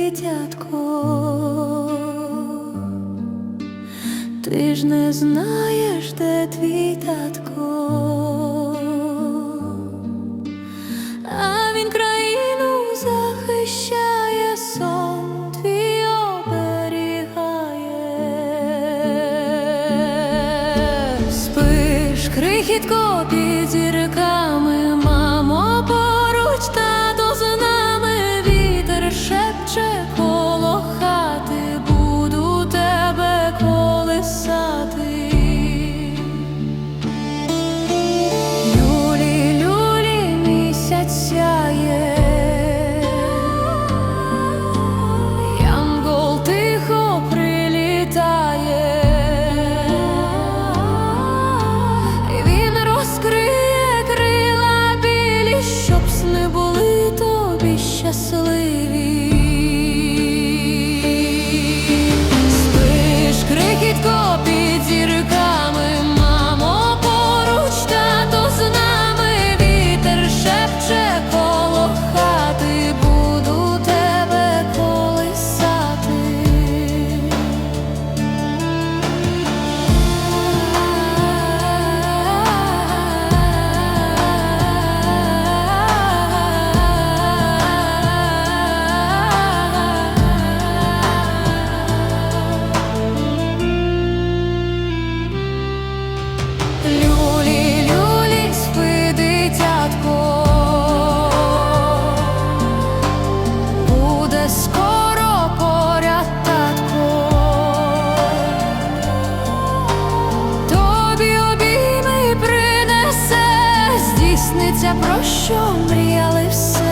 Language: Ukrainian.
дитятко, ти ж не знаєш, де твій татко, а він країну захищає, сон твій оберігає. Спиш, крихітко скоро поряд тобі обійми принесе, здійсниться, про що мріяли все.